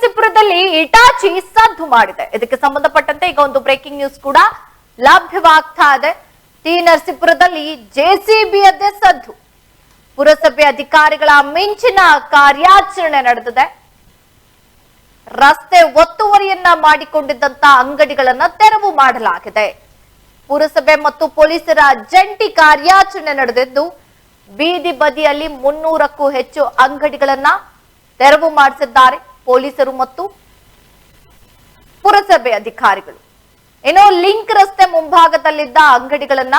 ನರಸೀಪುರದಲ್ಲಿ Hitachi ಸದ್ದು ಮಾಡಿದೆ. ಇದಕ್ಕೆ ಸಂಬಂಧಪಟ್ಟಂತೆ ಈಗ ಒಂದು ಬ್ರೇಕಿಂಗ್ ನ್ಯೂಸ್ ಕೂಡ ಲಭ್ಯವಾಗ್ತಾ ಇದೆ. ಟಿ ನರಸೀಪುರದಲ್ಲಿ ಜೆಸಿಬಿಯದ್ದೇ ಸದ್ದು. ಪುರಸಭೆ ಅಧಿಕಾರಿಗಳ ಮಿಂಚಿನ ಕಾರ್ಯಾಚರಣೆ ನಡೆದಿದೆ. ರಸ್ತೆ ಒತ್ತುವರಿಯನ್ನ ಮಾಡಿಕೊಂಡಿದ್ದಂತ ಅಂಗಡಿಗಳನ್ನ ತೆರವು ಮಾಡಲಾಗಿದೆ. ಪುರಸಭೆ ಮತ್ತು ಪೊಲೀಸರ ಜಂಟಿ ಕಾರ್ಯಾಚರಣೆ ನಡೆದಿದ್ದು, ಬೀದಿ ಬದಿಯಲ್ಲಿ ಮುನ್ನೂರಕ್ಕೂ ಹೆಚ್ಚು ಅಂಗಡಿಗಳನ್ನ ತೆರವು ಮಾಡಿಸಿದ್ದಾರೆ. ಪೊಲೀಸರು ಮತ್ತು ಪುರಸಭೆ ಅಧಿಕಾರಿಗಳು. ಏನೋ ಲಿಂಕ್ ರಸ್ತೆ ಮುಂಭಾಗದಲ್ಲಿದ್ದ ಅಂಗಡಿಗಳನ್ನ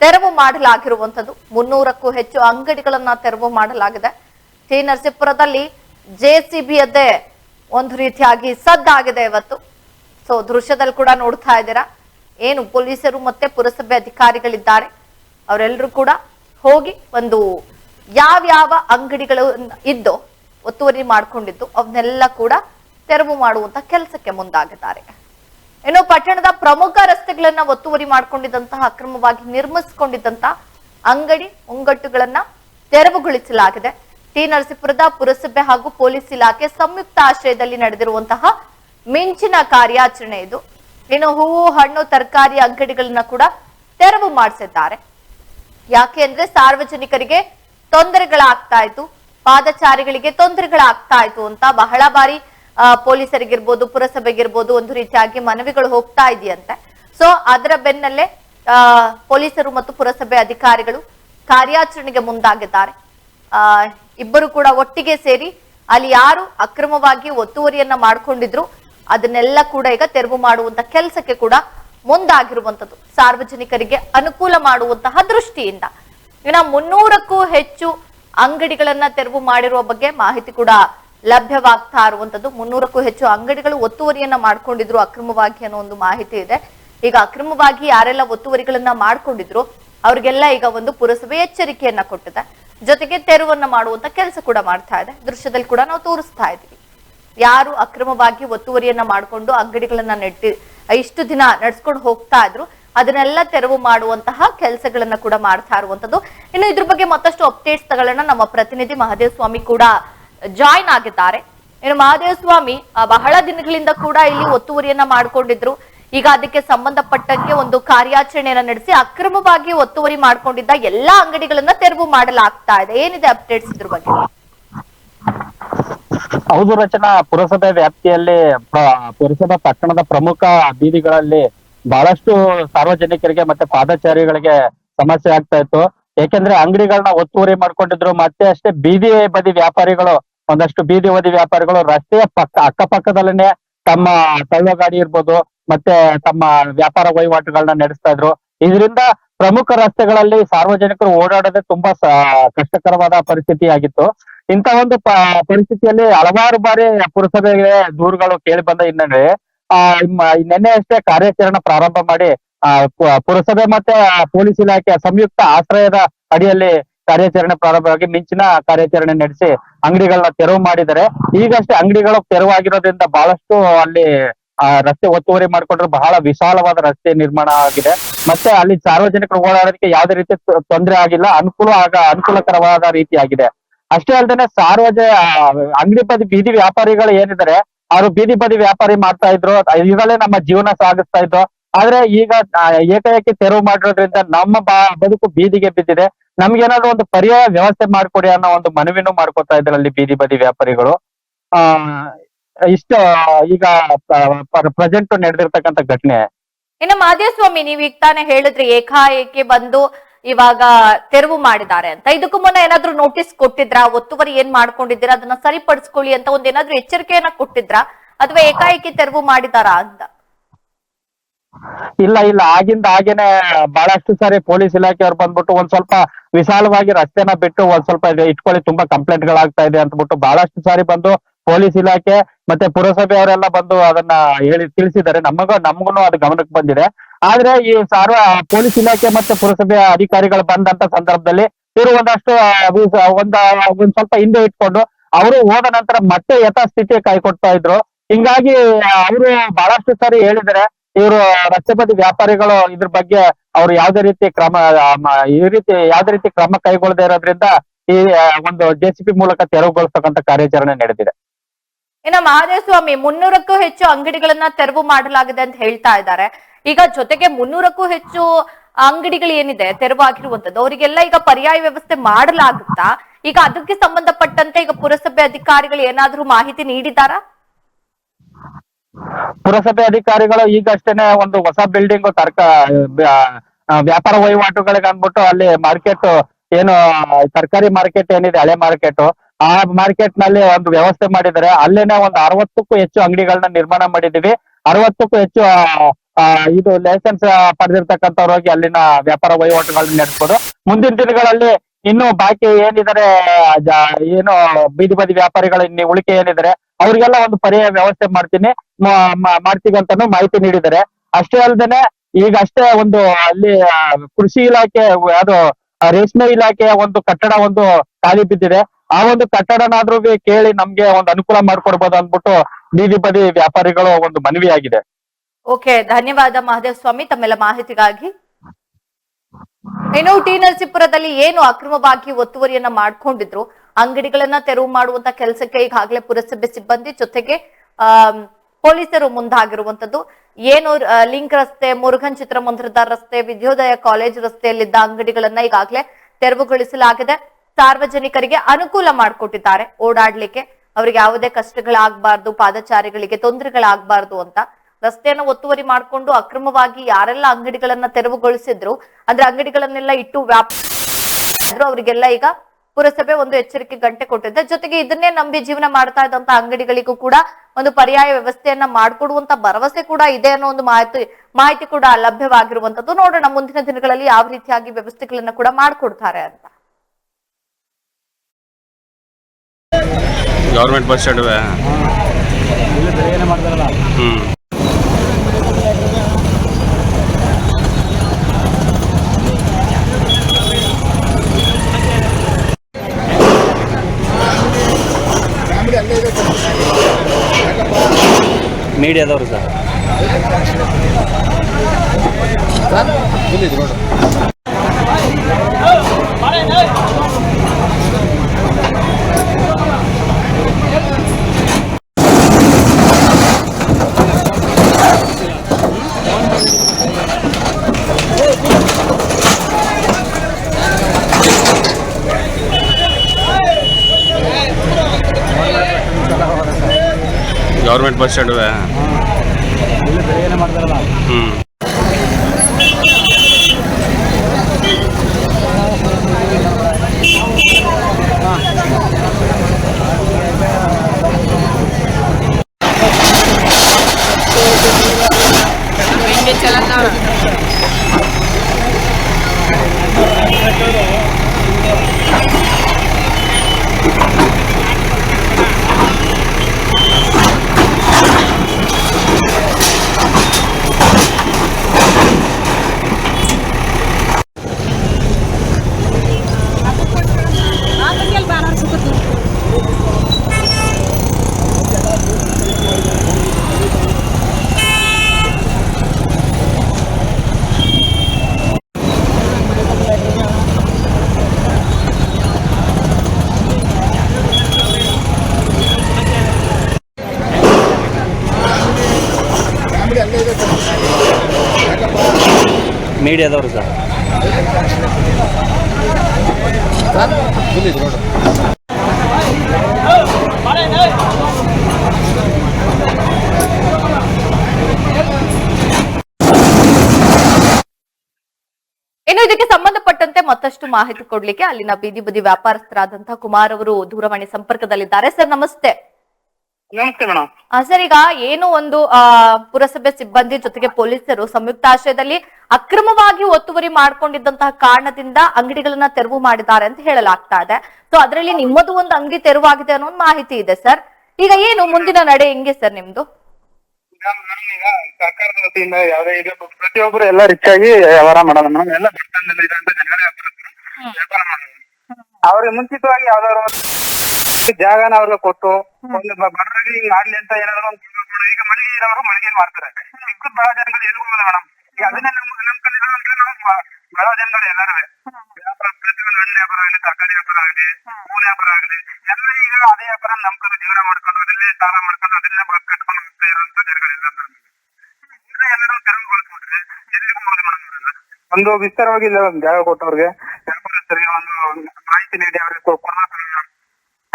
ತೆರವು ಮಾಡಲಾಗಿರುವಂತದ್ದು ಮುನ್ನೂರಕ್ಕೂ ಹೆಚ್ಚು ಅಂಗಡಿಗಳನ್ನ ತೆರವು ಮಾಡಲಾಗಿದೆ. ಟಿ ನರಸೀಪುರದಲ್ಲಿ ಜೆಸಿಬಿಯದ್ದೇ ಒಂದು ರೀತಿಯಾಗಿ ಸದ್ದಾಗಿದೆ ಇವತ್ತು. ಸೊ ದೃಶ್ಯದಲ್ಲಿ ಕೂಡ ನೋಡ್ತಾ ಇದ್ದೀರಾ. ಏನು ಪೊಲೀಸರು ಮತ್ತೆ ಪುರಸಭೆ ಅಧಿಕಾರಿಗಳಿದ್ದಾರೆ. ಅವರೆಲ್ಲರೂ ಕೂಡ ಹೋಗಿ ಒಂದು ಯಾವ್ಯಾವ ಅಂಗಡಿಗಳು ಇದ್ದೋ ಒತ್ತುವರಿ ಮಾಡಿಕೊಂಡಿದ್ದು ಅವನ್ನೆಲ್ಲ ಕೂಡ ತೆರವು ಮಾಡುವಂತ ಕೆಲಸಕ್ಕೆ ಮುಂದಾಗಿದ್ದಾರೆ. ಇನ್ನು ಪಟ್ಟಣದ ಪ್ರಮುಖ ರಸ್ತೆಗಳನ್ನ ಒತ್ತುವರಿ ಮಾಡಿಕೊಂಡಿದ್ದಂತಹ, ಅಕ್ರಮವಾಗಿ ನಿರ್ಮಿಸಿಕೊಂಡಿದ್ದಂತ ಅಂಗಡಿ ಮುಂಗಟ್ಟುಗಳನ್ನ ತೆರವುಗೊಳಿಸಲಾಗಿದೆ. ಟಿ ನರಸೀಪುರದ ಪುರಸಭೆ ಹಾಗೂ ಪೊಲೀಸ್ ಇಲಾಖೆ ಸಂಯುಕ್ತ ಆಶ್ರಯದಲ್ಲಿ ನಡೆದಿರುವಂತಹ ಮಿಂಚಿನ ಕಾರ್ಯಾಚರಣೆ ಇದು. ಇನ್ನು ಹೂವು, ಹಣ್ಣು, ತರಕಾರಿ ಅಂಗಡಿಗಳನ್ನ ಕೂಡ ತೆರವು ಮಾಡಿಸಿದ್ದಾರೆ. ಯಾಕೆ ಅಂದ್ರೆ ಸಾರ್ವಜನಿಕರಿಗೆ ತೊಂದರೆಗಳಾಗ್ತಾ ಇತ್ತು ಪಾದಚಾರಿಗಳಿಗೆ ತೊಂದರೆಗಳಾಗ್ತಾ ಇತ್ತು ಅಂತ ಬಹಳ ಬಾರಿ ಪೊಲೀಸರಿಗಿರ್ಬೋದು ಪುರಸಭೆಗಿರ್ಬೋದು ಒಂದು ರೀತಿಯಾಗಿ ಮನವಿಗಳು ಹೋಗ್ತಾ ಇದೆಯಂತೆ. ಸೊ ಅದರ ಬೆನ್ನಲ್ಲೇ ಪೊಲೀಸರು ಮತ್ತು ಪುರಸಭೆ ಅಧಿಕಾರಿಗಳು ಕಾರ್ಯಾಚರಣೆಗೆ ಮುಂದಾಗಿದ್ದಾರೆ. ಆ, ಇಬ್ಬರು ಕೂಡ ಒಟ್ಟಿಗೆ ಸೇರಿ ಅಲ್ಲಿ ಯಾರು ಅಕ್ರಮವಾಗಿ ಒತ್ತುವರಿಯನ್ನ ಮಾಡ್ಕೊಂಡಿದ್ರು ಅದನ್ನೆಲ್ಲ ಕೂಡ ಈಗ ತೆರವು ಮಾಡುವಂತ ಕೆಲಸಕ್ಕೆ ಕೂಡ ಮುಂದಾಗಿರುವಂತದ್ದು ಸಾರ್ವಜನಿಕರಿಗೆ ಅನುಕೂಲ ಮಾಡುವಂತಹ ದೃಷ್ಟಿಯಿಂದ. ಇನ್ನ ಮುನ್ನೂರಕ್ಕೂ ಹೆಚ್ಚು ಅಂಗಡಿಗಳನ್ನ ತೆರವು ಮಾಡಿರುವ ಬಗ್ಗೆ ಮಾಹಿತಿ ಕೂಡ ಲಭ್ಯವಾಗ್ತಾ ಇರುವಂತದ್ದು. ಮುನ್ನೂರಕ್ಕೂ ಹೆಚ್ಚು ಅಂಗಡಿಗಳು ಒತ್ತುವರಿಯನ್ನ ಮಾಡ್ಕೊಂಡಿದ್ರು ಅಕ್ರಮವಾಗಿ ಅನ್ನೋ ಒಂದು ಮಾಹಿತಿ ಇದೆ. ಈಗ ಅಕ್ರಮವಾಗಿ ಯಾರೆಲ್ಲ ಒತ್ತುವರಿಗಳನ್ನ ಮಾಡ್ಕೊಂಡಿದ್ರು, ಅವ್ರಿಗೆಲ್ಲ ಈಗ ಒಂದು ಪುರಸಭೆ ಎಚ್ಚರಿಕೆಯನ್ನ ಕೊಟ್ಟಿದೆ. ಜೊತೆಗೆ ತೆರವನ್ನ ಮಾಡುವಂತ ಕೆಲಸ ಕೂಡ ಮಾಡ್ತಾ ಇದೆ. ದೃಶ್ಯದಲ್ಲಿ ಕೂಡ ನಾವು ತೋರಿಸ್ತಾ ಇದೀವಿ ಯಾರು ಅಕ್ರಮವಾಗಿ ಒತ್ತುವರಿಯನ್ನ ಮಾಡಿಕೊಂಡು ಅಂಗಡಿಗಳನ್ನ ನೆಟ್ಟಿ ಇಷ್ಟು ದಿನ ನಡ್ಸ್ಕೊಂಡು ಹೋಗ್ತಾ ಇದ್ರು. ಅದನ್ನೆಲ್ಲ ತೆರವು ಮಾಡುವಂತಹ ಕೆಲಸಗಳನ್ನ ಕೂಡ ಮಾಡ್ತಾ ಇರುವಂತದ್ದು. ಇನ್ನು ಇದ್ರ ಬಗ್ಗೆ ಮತ್ತಷ್ಟು ಅಪ್ಡೇಟ್ಸ್ ತಗೊಳ್ಳೋಣ. ನಮ್ಮ ಪ್ರತಿನಿಧಿ ಮಹದೇವ್ ಸ್ವಾಮಿ ಕೂಡ ಜಾಯ್ನ್ ಆಗಿದ್ದಾರೆ. ಇನ್ನು ಮಹಾದೇವ್ ಸ್ವಾಮಿ ಬಹಳ ದಿನಗಳಿಂದ ಕೂಡ ಇಲ್ಲಿ ಒತ್ತುವರಿಯನ್ನ ಮಾಡ್ಕೊಂಡಿದ್ರು. ಈಗ ಅದಕ್ಕೆ ಸಂಬಂಧಪಟ್ಟಂಗೆ ಒಂದು ಕಾರ್ಯಾಚರಣೆಯನ್ನ ನಡೆಸಿ ಅಕ್ರಮವಾಗಿ ಒತ್ತುವರಿ ಮಾಡ್ಕೊಂಡಿದ್ದ ಎಲ್ಲಾ ಅಂಗಡಿಗಳನ್ನ ತೆರವು ಮಾಡಲಾಗ್ತಾ ಇದೆ. ಏನಿದೆ ಅಪ್ಡೇಟ್ಸ್ ಇದ್ರ ಬಗ್ಗೆ? ಹೌದು ರಚನಾ, ಪುರಸಭೆ ವ್ಯಾಪ್ತಿಯಲ್ಲಿ ಪ್ರ- ಪುರಸಭಾ ಪಟ್ಟಣದ ಪ್ರಮುಖ ಬೀದಿಗಳಲ್ಲಿ ಬಹಳಷ್ಟು ಸಾರ್ವಜನಿಕರಿಗೆ ಮತ್ತೆ ಪಾದಚಾರಿಗಳಿಗೆ ಸಮಸ್ಯೆ ಆಗ್ತಾ ಇತ್ತು. ಏಕೆಂದ್ರೆ ಅಂಗಡಿಗಳನ್ನ ಒತ್ತುವರಿ ಮಾಡ್ಕೊಂಡಿದ್ರು, ಮತ್ತೆ ಅಷ್ಟೇ ಬೀದಿ ಬದಿ ವ್ಯಾಪಾರಿಗಳು, ಒಂದಷ್ಟು ಬೀದಿ ಬದಿ ವ್ಯಾಪಾರಿಗಳು ರಸ್ತೆಯ ಪಕ್ಕ ಅಕ್ಕಪಕ್ಕದಲ್ಲೇ ತಮ್ಮ ತಳ್ಳ ಗಾಡಿ ಇರ್ಬೋದು, ಮತ್ತೆ ತಮ್ಮ ವ್ಯಾಪಾರ ವಹಿವಾಟುಗಳನ್ನ ನಡೆಸ್ತಾ ಇದ್ರು. ಇದರಿಂದ ಪ್ರಮುಖ ರಸ್ತೆಗಳಲ್ಲಿ ಸಾರ್ವಜನಿಕರು ಓಡಾಡೋದೇ ತುಂಬಾ ಕಷ್ಟಕರವಾದ ಪರಿಸ್ಥಿತಿ ಆಗಿತ್ತು ಇಂತ ಒಂದು ಪರಿಸ್ಥಿತಿಯಲ್ಲಿ ಹಲವಾರು ಬಾರಿ ಪುರಸಭೆಗೆ ದೂರುಗಳು ಕೇಳಿ ಬಂದ ಹಿನ್ನೆಲೆ ಆ ನಿನ್ನೆ ಅಷ್ಟೇ ಕಾರ್ಯಾಚರಣೆ ಪ್ರಾರಂಭ ಮಾಡಿ, ಆ ಪುರಸಭೆ ಮತ್ತೆ ಪೊಲೀಸ್ ಇಲಾಖೆ ಸಂಯುಕ್ತ ಆಶ್ರಯದ ಅಡಿಯಲ್ಲಿ ಕಾರ್ಯಾಚರಣೆ ಪ್ರಾರಂಭವಾಗಿ ಮಿಂಚಿನ ಕಾರ್ಯಾಚರಣೆ ನಡೆಸಿ ಅಂಗಡಿಗಳನ್ನ ತೆರವು ಮಾಡಿದರೆ ಈಗಷ್ಟೇ ಅಂಗಡಿಗಳು ತೆರವಾಗಿರೋದ್ರಿಂದ ಬಹಳಷ್ಟು ಅಲ್ಲಿ, ಆ, ರಸ್ತೆ ಒತ್ತುವರಿ ಮಾಡ್ಕೊಂಡ್ರೆ ಬಹಳ ವಿಶಾಲವಾದ ರಸ್ತೆ ನಿರ್ಮಾಣ ಆಗಿದೆ. ಮತ್ತೆ ಅಲ್ಲಿ ಸಾರ್ವಜನಿಕರು ಓಡಾಡೋದಕ್ಕೆ ಯಾವುದೇ ರೀತಿ ತೊಂದರೆ ಆಗಿಲ್ಲ, ಅನುಕೂಲ ಆಗ, ಅನುಕೂಲಕರವಾದ ರೀತಿಯಾಗಿದೆ. ಅಷ್ಟೇ ಅಲ್ಲದೆ ಸಾರ್ವಜ ಅಂಗಡಿ ಬದಿ ಬೀದಿ ವ್ಯಾಪಾರಿಗಳು ಏನಿದ್ದಾರೆ ಅವರು ಬೀದಿ ಬದಿ ವ್ಯಾಪಾರಿ ಮಾಡ್ತಾ ಇದ್ರು. ಇದರಲ್ಲೇ ನಮ್ಮ ಜೀವನ ಸಾಗಿಸ್ತಾ ಇದ್ರು. ಆದ್ರೆ ಈಗ ಏಕಾಏಕಿ ತೆರವು ಮಾಡಿರೋದ್ರಿಂದ ನಮ್ಮ ಬದುಕು ಬೀದಿಗೆ ಬಿದ್ದಿದೆ. ನಮ್ಗೇನಾದ್ರು ಒಂದು ಪರ್ಯಾಯ ವ್ಯವಸ್ಥೆ ಮಾಡ್ಕೊಡಿ ಅನ್ನೋ ಒಂದು ಮನವಿನೂ ಮಾಡ್ಕೊತಾ ಇದ್ರು ಅಲ್ಲಿ ಬೀದಿ ಬದಿ ವ್ಯಾಪಾರಿಗಳು. ಆ, ಇಷ್ಟ ಈಗ ಪ್ರೆಸೆಂಟ್ ನಡೆದಿರ್ತಕ್ಕಂಥ ಘಟನೆ. ಇನ್ನು ಮಾದೇಸ್ವಾಮಿ ನೀವ್ ಈಗ ತಾನೇ ಹೇಳಿದ್ರಿ ಏಕಾಏಕಿ ಬಂದು ಇವಾಗ ತೆರವು ಮಾಡಿದ್ದಾರೆ ಅಂತ. ಇದಕ್ಕೂ ಮುನ್ನ ಏನಾದ್ರೂ ನೋಟಿಸ್ ಕೊಟ್ಟಿದ್ರಾ? ಒತ್ತುವರಿ ಏನ್ ಮಾಡ್ಕೊಂಡಿದ್ದೀರಾ? ಅದನ್ನ ಸರಿಪಡಿಸ್ಕೊಳ್ಳಿ ಅಂತ ಒಂದ್ ಏನಾದ್ರೂ ಎಚ್ಚರಿಕೆಯನ್ನ ಕೊಟ್ಟಿದ್ರಾ? ಅಥವಾ ಏಕಾಏಕಿ ತೆರವು ಮಾಡಿದಾರಾ ಅಂತ? ಇಲ್ಲ ಇಲ್ಲ. ಆಗಿಂದ ಹಾಗೇನೆ ಬಹಳಷ್ಟು ಸಾರಿ ಪೊಲೀಸ್ ಇಲಾಖೆಯವ್ರು ಬಂದ್ಬಿಟ್ಟು ಒಂದ್ ಸ್ವಲ್ಪ ವಿಶಾಲವಾಗಿ ರಸ್ತೆನ ಬಿಟ್ಟು ಒಂದ್ ಸ್ವಲ್ಪ ಇಟ್ಕೊಳ್ಳಿ. ತುಂಬಾ ಕಂಪ್ಲೇಂಟ್ ಗಳಾಗ್ತಾ ಇದೆ ಅಂತಬಿಟ್ಟು ಬಹಳಷ್ಟು ಸಾರಿ ಬಂದು ಪೊಲೀಸ್ ಇಲಾಖೆ ಮತ್ತೆ ಪುರಸಭೆ ಅವರೆಲ್ಲ ಬಂದು ಅದನ್ನ ಹೇಳಿ ತಿಳಿಸಿದ್ದಾರೆ. ನಮಗೂ ನಮಗೂ ಅದು ಗಮನಕ್ಕೆ ಬಂದಿದೆ. ಆದ್ರೆ ಈ ಸಾರ್ವ ಪೊಲೀಸ್ ಇಲಾಖೆ ಮತ್ತೆ ಪುರಸಭೆ ಅಧಿಕಾರಿಗಳು ಬಂದಂತ ಸಂದರ್ಭದಲ್ಲಿ ಇವರು ಒಂದಷ್ಟು ಒಂದ, ಒಂದ್ ಸ್ವಲ್ಪ ಹಿಂದೆ ಇಟ್ಕೊಂಡು ಅವರು ಹೋದ ನಂತರ ಮತ್ತೆ ಯಥಾಸ್ಥಿತಿ ಕೈಕೊಡ್ತಾ ಇದ್ರು. ಹಿಂಗಾಗಿ ಅವರು ಬಹಳಷ್ಟು ಸಾರಿ ಹೇಳಿದ್ರೆ ಇವರು ರಸ್ತೆ ಬದಿ ವ್ಯಾಪಾರಿಗಳು ಇದ್ರ ಬಗ್ಗೆ ಅವ್ರು ಯಾವ್ದೇ ರೀತಿ ಕ್ರಮ ಈ ರೀತಿ ಯಾವ್ದೇ ರೀತಿ ಕ್ರಮ ಕೈಗೊಳ್ಳದೆ ಇರೋದ್ರಿಂದ ಈ ಒಂದು ಜೆಸಿಪಿ ಮೂಲಕ ತೆರವುಗೊಳಿಸ್ತಕ್ಕಂಥ ಕಾರ್ಯಾಚರಣೆ ನಡೆದಿದೆ. ಇನ್ನ ಮಹಾದೇವಸ್ವಾಮಿ ಮುನ್ನೂರಕ್ಕೂ ಹೆಚ್ಚು ಅಂಗಡಿಗಳನ್ನ ತೆರವು ಮಾಡಲಾಗಿದೆ ಅಂತ ಹೇಳ್ತಾ ಇದ್ದಾರೆ. ಈಗ ಜೊತೆಗೆ ಮುನ್ನೂರಕ್ಕೂ ಹೆಚ್ಚು ಅಂಗಡಿಗಳು ಏನಿದೆ ತೆರವಾಗಿರುವಂತದ್ದು ಅವರಿಗೆಲ್ಲ ಈಗ ಪರ್ಯಾಯ ವ್ಯವಸ್ಥೆ ಮಾಡಲಾಗುತ್ತಾ? ಈಗ ಅದಕ್ಕೆ ಸಂಬಂಧಪಟ್ಟಂತೆ ಈಗ ಪುರಸಭೆ ಅಧಿಕಾರಿಗಳು ಏನಾದ್ರೂ ಮಾಹಿತಿ ನೀಡಿದಾರಾ ಪುರಸಭೆ ಅಧಿಕಾರಿಗಳು ಈಗಷ್ಟೇನೆ ಒಂದು ಹೊಸ ಬಿಲ್ಡಿಂಗ್ ತರ್ಕ ವ್ಯಾಪಾರ ವಹಿವಾಟುಗಳಿಗೆ ಅಂದ್ಬಿಟ್ಟು ಅಲ್ಲಿ ಮಾರ್ಕೆಟ್ ಏನು, ತರಕಾರಿ ಮಾರ್ಕೆಟ್ ಏನಿದೆ, ಹಳೆ ಮಾರ್ಕೆಟ್ ಆ ಮಾರ್ಕೆಟ್ನಲ್ಲಿ ಒಂದು ವ್ಯವಸ್ಥೆ ಮಾಡಿದ್ದಾರೆ. ಅಲ್ಲೇನೆ ಒಂದು ಅರವತ್ತಕ್ಕೂ ಹೆಚ್ಚು ಅಂಗಡಿಗಳನ್ನ ನಿರ್ಮಾಣ ಮಾಡಿದೀವಿ ಅರವತ್ತಕ್ಕೂ ಹೆಚ್ಚು ಇದು ಲೈಸೆನ್ಸ್ ಪಡೆದಿರ್ತಕ್ಕಂಥವ್ರು ಹೋಗಿ ಅಲ್ಲಿನ ವ್ಯಾಪಾರ ವಹಿವಾಟುಗಳನ್ನ ನಡೆಸ್ಬೋದು. ಮುಂದಿನ ದಿನಗಳಲ್ಲಿ ಇನ್ನು ಬಾಕಿ ಏನಿದ್ದಾರೆ ಏನು ಬೀದಿ ಬದಿ ವ್ಯಾಪಾರಿಗಳ ಇನ್ನು ಉಳಿಕೆ ಏನಿದ್ದಾರೆ ಅವ್ರಿಗೆಲ್ಲ ಒಂದು ಪರ್ಯಾಯ ವ್ಯವಸ್ಥೆ ಮಾಡ್ತೀನಿ. ಮಾಡ್ತೀವಿ ಅಂತಾನು ಮಾಹಿತಿ ನೀಡಿದ್ದಾರೆ. ಅಷ್ಟೇ ಅಲ್ಲದೆ ಈಗ ಅಷ್ಟೇ ಒಂದು ಅಲ್ಲಿ ಕೃಷಿ ಇಲಾಖೆ, ಅದು ರೇಷ್ಮೆ ಇಲಾಖೆಯ ಒಂದು ಕಟ್ಟಡ ಒಂದು ಖಾಲಿ ಬಿದ್ದಿದೆ. ಆ ಒಂದು ಕಟ್ಟಡನಾದ್ರೂ ಕೇಳಿ ನಮ್ಗೆ ಒಂದು ಅನುಕೂಲ ಮಾಡ್ಕೊಡ್ಬೋದು ಅಂದ್ಬಿಟ್ಟು ಬೀದಿ ಬದಿ ವ್ಯಾಪಾರಿಗಳು ಒಂದು ಮನವಿಯಾಗಿದೆ. ಓಕೆ, ಧನ್ಯವಾದ ಮಹದೇವ್ ಸ್ವಾಮಿ, ತಮ್ಮೆಲ್ಲ ಮಾಹಿತಿಗಾಗಿ. ಇನ್ನು ಟಿ ನರಸೀಪುರದಲ್ಲಿ ಏನು ಅಕ್ರಮವಾಗಿ ಒತ್ತುವರಿಯನ್ನ ಮಾಡ್ಕೊಂಡಿದ್ರು? ಅಂಗಡಿಗಳನ್ನ ತೆರವು ಮಾಡುವಂತ ಕೆಲಸಕ್ಕೆ ಈಗಾಗಲೇ ಪುರಸಭೆ ಸಿಬ್ಬಂದಿ ಜೊತೆಗೆ ಆ ಪೊಲೀಸರು ಮುಂದಾಗಿರುವಂತದ್ದು. ಏನು ಲಿಂಕ್ ರಸ್ತೆ, ಮುರುಘನ್ ಚಿತ್ರಮಂದಿರದ ರಸ್ತೆ, ವಿದ್ಯೋದಯ ಕಾಲೇಜ್ ರಸ್ತೆಯಲ್ಲಿದ್ದ ಅಂಗಡಿಗಳನ್ನ ಈಗಾಗಲೇ ತೆರವುಗೊಳಿಸಲಾಗಿದೆ. ಸಾರ್ವಜನಿಕರಿಗೆ ಅನುಕೂಲ ಮಾಡಿಕೊಟ್ಟಿದ್ದಾರೆ ಓಡಾಡ್ಲಿಕ್ಕೆ. ಅವ್ರಿಗೆ ಯಾವುದೇ ಕಷ್ಟಗಳಾಗಬಾರ್ದು, ಪಾದಚಾರಿಗಳಿಗೆ ತೊಂದರೆಗಳಾಗಬಾರ್ದು ಅಂತ. ರಸ್ತೆಯನ್ನು ಒತ್ತುವರಿ ಮಾಡಿಕೊಂಡು ಅಕ್ರಮವಾಗಿ ಯಾರೆಲ್ಲ ಅಂಗಡಿಗಳನ್ನ ತೆರವುಗೊಳಿಸಿದ್ರು ಅಂದ್ರೆ ಅಂಗಡಿಗಳನ್ನೆಲ್ಲ ಇಟ್ಟು ವ್ಯಾಪ ಆದ್ರೂ ಅವರಿಗೆಲ್ಲ ಈಗ ಪುರಸಭೆ ಒಂದು ಎಚ್ಚರಿಕೆ ಗಂಟೆ ಕೊಟ್ಟಿದೆ. ಜೊತೆಗೆ ಇದನ್ನೇ ನಂಬಿ ಜೀವನ ಮಾಡ್ತಾ ಇದ್ದಂತ ಅಂಗಡಿಗಳಿಗೂ ಕೂಡ ಒಂದು ಪರ್ಯಾಯ ವ್ಯವಸ್ಥೆಯನ್ನ ಮಾಡ್ಕೊಡುವಂತ ಭರವಸೆ ಕೂಡ ಇದೆ ಅನ್ನೋ ಒಂದು ಮಾಹಿತಿ ಮಾಹಿತಿ ಕೂಡ ಲಭ್ಯವಾಗಿರುವಂತದ್ದು. ನೋಡೋಣ ಮುಂದಿನ ದಿನಗಳಲ್ಲಿ ಯಾವ ರೀತಿಯಾಗಿ ವ್ಯವಸ್ಥೆಗಳನ್ನ ಕೂಡ ಮಾಡಿಕೊಡ್ತಾರೆ ಅಂತ. ಗೌರ್ಮೆಂಟ್ ಬಸ್ ಸ್ಟ್ಯಾಂಡ್ ಹ್ಞೂ ಮೀಡಿಯಾದವರು ಸರ್ ಗೌರ್ಮೆಂಟ್ ಬಸ್ ಸ್ಟ್ಯಾಂಡ್ ಹ್ಞೂ ಮೀಡಿಯಾದವರು ಸರ್. ಇನ್ನು ಇದಕ್ಕೆ ಸಂಬಂಧಪಟ್ಟಂತೆ ಮತ್ತಷ್ಟು ಮಾಹಿತಿ ಕೊಡ್ಲಿಕ್ಕೆ ಅಲ್ಲಿನ ಬೀದಿ ಬದಿ ವ್ಯಾಪಾರಸ್ಥರಾದಂತಹ ಕುಮಾರ್ ಅವರು ದೂರವಾಣಿ ಸಂಪರ್ಕದಲ್ಲಿದ್ದಾರೆ. ಸರ್, ನಮಸ್ತೆ. ನಮಸ್ತೆ ಮೇಡಮ್ ಸರ್ ಈಗ ಏನು ಒಂದು ಪುರಸಭೆ ಸಿಬ್ಬಂದಿ ಜೊತೆಗೆ ಪೊಲೀಸರು ಸಂಯುಕ್ತ ಆಶ್ರಯದಲ್ಲಿ ಅಕ್ರಮವಾಗಿ ಒತ್ತುವರಿ ಮಾಡ್ಕೊಂಡಿದ್ದಂತಹ ಕಾರಣದಿಂದ ಅಂಗಡಿಗಳನ್ನ ತೆರವು ಮಾಡಿದ್ದಾರೆ ಅಂತ ಹೇಳಲಾಗ್ತಾ ಇದೆ. ಸೊ ಅದರಲ್ಲಿ ನಿಮ್ಮದು ಒಂದು ಅಂಗಡಿ ತೆರವಾಗಿದೆ ಅನ್ನೋ ಒಂದು ಮಾಹಿತಿ ಇದೆ ಸರ್. ಈಗ ಏನು ಮುಂದಿನ ನಡೆ ಹೆಂಗೆ ಸರ್ ನಿಮ್ದು? ಈಗ ಸರ್ಕಾರದ ವತಿಯಿಂದ ಯಾವ್ದೇ ಈಗ ಪ್ರತಿಯೊಬ್ಬರು ಎಲ್ಲ ರಿಚ್ ಆಗಿ ವ್ಯವಹಾರ ಮಾಡೋದು ಮೇಡಮ್ ಎಲ್ಲ ಬಸ್ ಸ್ಟ್ಯಾಂಡ್ ಇದೆ ಅಂತ ಜನಗಳೇ ವ್ಯಾಪಾರ ಮಾಡೋದು. ಅವ್ರಿಗೆ ಮುಂಚಿತವಾಗಿ ಯಾವ್ದಾದ್ರು ಜಾಗನ ಅವ್ರಿಗೆ ಕೊಟ್ಟು ಒಂದು ಹಿಂಗ್ ಆಗ್ಲಿ ಅಂತ ಏನಾದ್ರು ಒಂದು. ಈಗ ಮಳಿಗೆ ಇರೋರು ಮಳಿಗೆ ಮಾಡ್ತಾರೆ? ಚಿಕ್ಕದ ಬಹಳ ಜನಗಳು ಎಲ್ಲಿ ಹೋಗಲ್ಲ ಮೇಡಮ್ ಈಗ ಅದನ್ನೇ ನಮ್ ನಂಬ್ಕೊಂಡಿರೋ ಅಂದ್ರೆ ನಾವು ಬಹಳ ಜನಗಳು ಎಲ್ಲರೂ ವ್ಯಾಪಾರ ಪ್ರತಿಯೊಂದು ಹಣ್ಣು ವ್ಯಾಪಾರ ಆಗಲಿ, ತರಕಾರಿ ವ್ಯಾಪಾರ ಆಗಲಿ, ಹೂವಿನ ವ್ಯಾಪಾರ ಆಗಲಿ, ಎಲ್ಲ ಈಗ ಅದೇ ವ್ಯಾಪಾರ ನಂಬ್ಕೊಂಡು ಜೀವನ ಮಾಡ್ಕೊಂಡು ಅದನ್ನೇ ಸಾಲ ಮಾಡ್ಕೊಂಡು ಅದನ್ನೇ ಬಾಕ್ ಕಟ್ಕೊಂಡು ಹೋಗ್ತಾ ಇರೋಂತ ಜನಗಳೆಲ್ಲ ಊರ್ನ ಎಲ್ಲರೂ ತೆರವುಗೊಳಿಸ್ಬಿಟ್ರೆ ಎಲ್ಲಿಗೂ ಹೋಗಿ ಮೇಡಮ್ ಅವರೆಲ್ಲ? ಒಂದು ವಿಸ್ತಾರವಾಗಿ ಜಾಗ ಕೊಟ್ಟವ್ರಿಗೆ. ವ್ಯಾಪಾರಸ್ಥರಿಗೆ ಒಂದು ಮಾಹಿತಿ ನೀಡಿ, ಅವ್ರಿಗೆ ಕೊ- ಕೊಡ್ಬೇಕು ಮೇಡಮ್.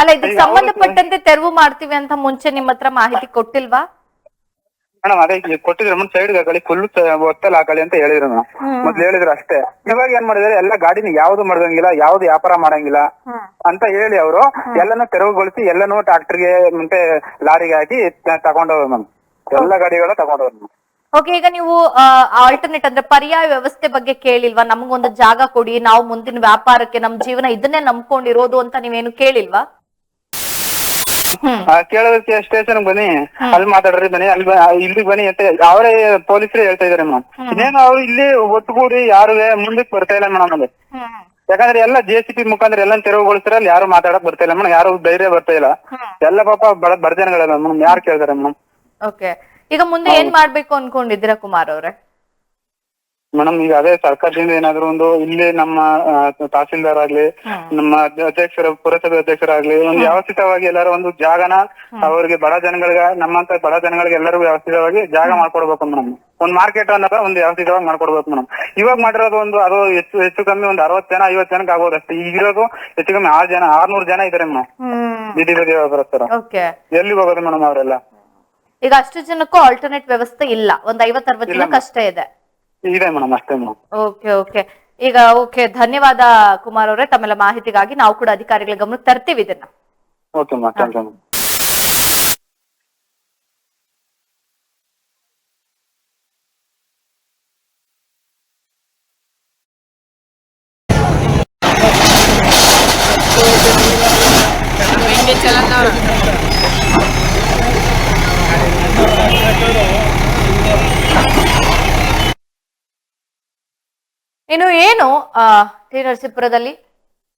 ಅಲ್ಲ ಇದಕ್ಕೆ ಸಂಬಂಧಪಟ್ಟಂತೆ ತೆರವು ಮಾಡ್ತೀವಿ ಅಂತ ಮುಂಚೆ ನಿಮ್ಮ ಹತ್ರ ಮಾಹಿತಿ ಕೊಟ್ಟಿಲ್ವಾ? ಮೇಡಮ್ ಅದೇ ಈಗ ಕೊಟ್ಟಿದ್ರೆ ಸೈಡ್ ಹಾಕಳಿ ಫುಲ್ ಒತ್ತಲ್ ಹಾಕಳಿ ಅಂತ ಹೇಳಿದ್ರು ಮೇಡಮ್ ಮೊದ್ಲು ಹೇಳಿದ್ರು ಅಷ್ಟೇ. ಇವಾಗ ಏನ್ ಮಾಡಿದಾರೆ ಎಲ್ಲ ಗಾಡಿನ ಯಾವ್ದು ಮಾಡ್ದಂಗಿಲ್ಲ ಯಾವ್ದು ವ್ಯಾಪಾರ ಮಾಡಂಗಿಲ್ಲ ಅಂತ ಹೇಳಿ ಅವರು ಎಲ್ಲಾನು ತೆರವುಗೊಳಿಸಿ ಎಲ್ಲಾನು ಟ್ರಾಕ್ಟರ್ಗೆ ಮತ್ತೆ ಲಾರಿಗೆ ಹಾಕಿ ತಗೊಂಡವ್ರು ಮ್ಯಾಮ್ ಎಲ್ಲ ಗಾಡಿಗಳು ತಗೊಂಡವ್ರು ಮ್ಯಾಮ್ ಓಕೆ ಈಗ ನೀವು ಆಲ್ಟರ್ನೇಟ್ ಅಂದ್ರೆ ಪರ್ಯಾಯ ವ್ಯವಸ್ಥೆ ಬಗ್ಗೆ ಕೇಳಿಲ್ವಾ? ನಮಗೊಂದು ಜಾಗ ಕೊಡಿ ನಾವು ಮುಂದಿನ ವ್ಯಾಪಾರಕ್ಕೆ ನಮ್ ಜೀವನ ಇದನ್ನೇ ನಂಬ್ಕೊಂಡಿರೋದು ಅಂತ ನೀವೇನು ಕೇಳಿಲ್ವಾ? ಕೇಳೋದಕ್ಕೆ ಸ್ಟೇಷನ್ ಬನ್ನಿ. ಅಲ್ಲಿ ಮಾತಾಡ್ರಿ ಬನ್ನಿ. ಅಲ್ಲಿ ಇಲ್ಲಿ ಇಲ್ಲಿಗೆ ಬನ್ನಿ ಅಂತ ಅವರೇ ಪೊಲೀಸರು ಹೇಳ್ತಾ ಇದಾರೆ ಮೇಡಮ್. ಇನ್ನೇನು ಅವ್ರು ಇಲ್ಲಿ ಒಟ್ಟುಗೂಡಿ ಯಾರು ಮುಂದಕ್ಕೆ ಬರ್ತಾ ಇಲ್ಲ ಮೇಡಮ್ ಅಲ್ಲಿ. ಯಾಕಂದ್ರೆ ಎಲ್ಲ ಜೆ ಸಿ ಪಿ ಮುಖಾಂತರ ಎಲ್ಲ ತೆರವುಗೊಳಿಸ್ತಾರೆ ಅಲ್ಲಿ ಯಾರು ಮಾತಾಡಕ್ ಬರ್ತಾ ಇಲ್ಲ ಮೇಡಮ್. ಯಾರು ಧೈರ್ಯ ಬರ್ತಾ ಇಲ್ಲ. ಎಲ್ಲ ಪಾಪ ಬಡ ಬರ್ಜನಗಳೆಲ್ಲ ಮೇಡಮ್. ಯಾರು ಕೇಳ್ತಾರೆ ಮೇಡಮ್? ಓಕೆ ಈಗ ಮುಂದೆ ಏನ್ ಮಾಡ್ಬೇಕು ಅನ್ಕೊಂಡಿದ್ರ ಕುಮಾರ್ ಅವ್ರೆ? ಮೇಡಮ್ ಈಗ ಅದೇ ಸರ್ಕಾರದಿಂದ ಏನಾದ್ರು ಒಂದು ಇಲ್ಲಿ ನಮ್ಮ ತಹಸೀಲ್ದಾರ್ ಆಗ್ಲಿ ನಮ್ಮ ಅಧ್ಯಕ್ಷರ ಪುರಸಭೆ ಅಧ್ಯಕ್ಷರಾಗ್ಲಿ ಒಂದು ವ್ಯವಸ್ಥಿತವಾಗಿ ಎಲ್ಲಾರು ಒಂದು ಜಾಗನ ಅವ್ರಿಗೆ ಬಡ ಜನಗಳಿಗೆ ನಮ್ಮಂತ ಬಡ ಜನಗಳಿಗೆ ಎಲ್ಲರಿಗೂ ವ್ಯವಸ್ಥಿತವಾಗಿ ಜಾಗ ಮಾಡ್ಕೊಡ್ಬೇಕು ಮೇಡಮ್ ಒಂದ್ ಮಾರ್ಕೆಟ್ ಅನ್ನೋದ ಒಂದು ವ್ಯವಸ್ಥಿತವಾಗಿ ಮಾಡ್ಕೊಡ್ಬೇಕು ಮೇಡಮ್ ಇವಾಗ ಮಾಡಿರೋದು ಒಂದು ಅದು ಹೆಚ್ಚು ಹೆಚ್ಚು ಕಮ್ಮಿ ಒಂದು ಅರವತ್ ಜನ ಐವತ್ ಜನಕ್ಕೆ ಆಗೋದು ಅಷ್ಟೇ. ಈಗಿರೋದು ಹೆಚ್ಚು ಕಮ್ಮಿ ಆರ್ ಜನ ಆರ್ನೂರ್ ಜನ ಇದಾರೆ ಮೇಡಮ್ ಬಿಡಿ ಬರ್ತಾರ ಬದಿ ಎಲ್ಲಿ ಹೋಗೋದು ಮೇಡಮ್ ಅವರೆಲ್ಲ? ಈಗ ಅಷ್ಟು ಜನಕ್ಕೂ ಆಲ್ಟರ್ನೇಟ್ ವ್ಯವಸ್ಥೆ ಇಲ್ಲ. ಒಂದ್ ಐವತ್ ಅರವತ್ ಜನಕ್ಕೆ ಅಷ್ಟೇ ಇದೆ. ಇದೆ ಮೇಡಮ್ ಅಷ್ಟೇ ಮೇಡಮ್. Okay okay. ಈಗ ಓಕೆ ಧನ್ಯವಾದ ಕುಮಾರ್ ಅವರೇ ತಮ್ಮೆಲ್ಲ ಮಾಹಿತಿಗಾಗಿ ನಾವು ಕೂಡ ಅಧಿಕಾರಿಗಳ ಗಮನಕ್ಕೆ ತರ್ತೀವಿ ಇದನ್ನ. Okay madam thank you madam. ಇನ್ನು ಏನು ಟಿ ನರಸೀಪುರದಲ್ಲಿ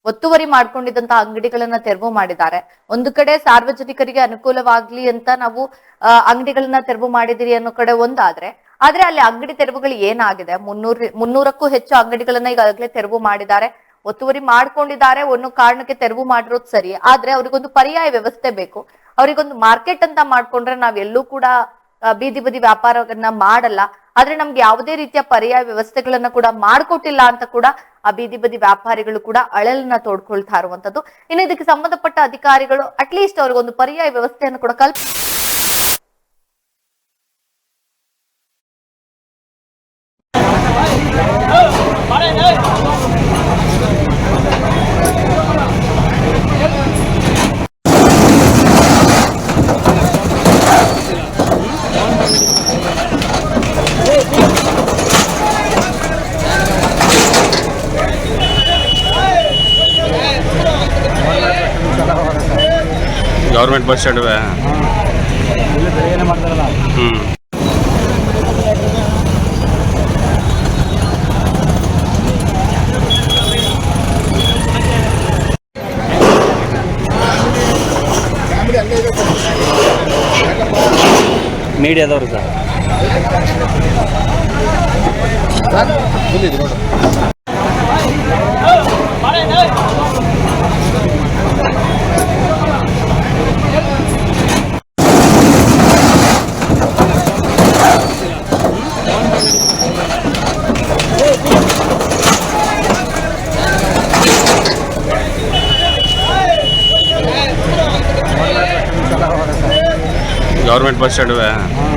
ಒತ್ತುವರಿ ಮಾಡ್ಕೊಂಡಿದ್ದಂತ ಅಂಗಡಿಗಳನ್ನ ತೆರವು ಮಾಡಿದ್ದಾರೆ. ಒಂದು ಕಡೆ ಸಾರ್ವಜನಿಕರಿಗೆ ಅನುಕೂಲವಾಗ್ಲಿ ಅಂತ ನಾವು ಅಂಗಡಿಗಳನ್ನ ತೆರವು ಮಾಡಿದಿರಿ ಅನ್ನೋ ಕಡೆ ಒಂದಾದ್ರೆ, ಆದ್ರೆ ಅಲ್ಲಿ ಅಂಗಡಿ ತೆರವುಗಳು ಏನಾಗಿದೆ? ಮುನ್ನೂರ, ಮುನ್ನೂರಕ್ಕೂ ಹೆಚ್ಚು ಅಂಗಡಿಗಳನ್ನ ಈಗಾಗಲೇ ತೆರವು ಮಾಡಿದ್ದಾರೆ. ಒತ್ತುವರಿ ಮಾಡ್ಕೊಂಡಿದ್ದಾರೆ, ಒಂದು ಕಾರಣಕ್ಕೆ ತೆರವು ಮಾಡಿರೋದು ಸರಿ. ಆದ್ರೆ ಅವ್ರಿಗೊಂದು ಪರ್ಯಾಯ ವ್ಯವಸ್ಥೆ ಬೇಕು. ಅವರಿಗೊಂದು ಮಾರ್ಕೆಟ್ ಅಂತ ಮಾಡ್ಕೊಂಡ್ರೆ ನಾವೆಲ್ಲೂ ಕೂಡ ಬೀದಿ ಬದಿ ವ್ಯಾಪಾರವನ್ನ ಮಾಡಲ್ಲ. ಆದ್ರೆ ನಮ್ಗೆ ಯಾವುದೇ ರೀತಿಯ ಪರ್ಯಾಯ ವ್ಯವಸ್ಥೆಗಳನ್ನ ಕೂಡ ಮಾಡ್ಕೊಟ್ಟಿಲ್ಲ ಅಂತ ಕೂಡ ಆ ಬೀದಿ ಬದಿ ವ್ಯಾಪಾರಿಗಳು ಕೂಡ ಅಳಲನ್ನ ತೋಡ್ಕೊಳ್ತಾ ಇರುವಂತದ್ದು. ಇನ್ನು ಇದಕ್ಕೆ ಸಂಬಂಧಪಟ್ಟ ಅಧಿಕಾರಿಗಳು ಅಟ್ಲೀಸ್ಟ್ ಅವ್ರಿಗೊಂದು ಪರ್ಯಾಯ ವ್ಯವಸ್ಥೆಯನ್ನು ಕೂಡ ಕಲ್ಪ ಗೌರ್ಮೆಂಟ್ ಹ್ಞೂ ಮೀಡಿಯಾದವ್ರು ಸರ್ ಗೌರ್ಮೆಂಟ್ ಬಸ್ ಸ್ಟ್ಯಾಂಡ್ ಹ್ಮ್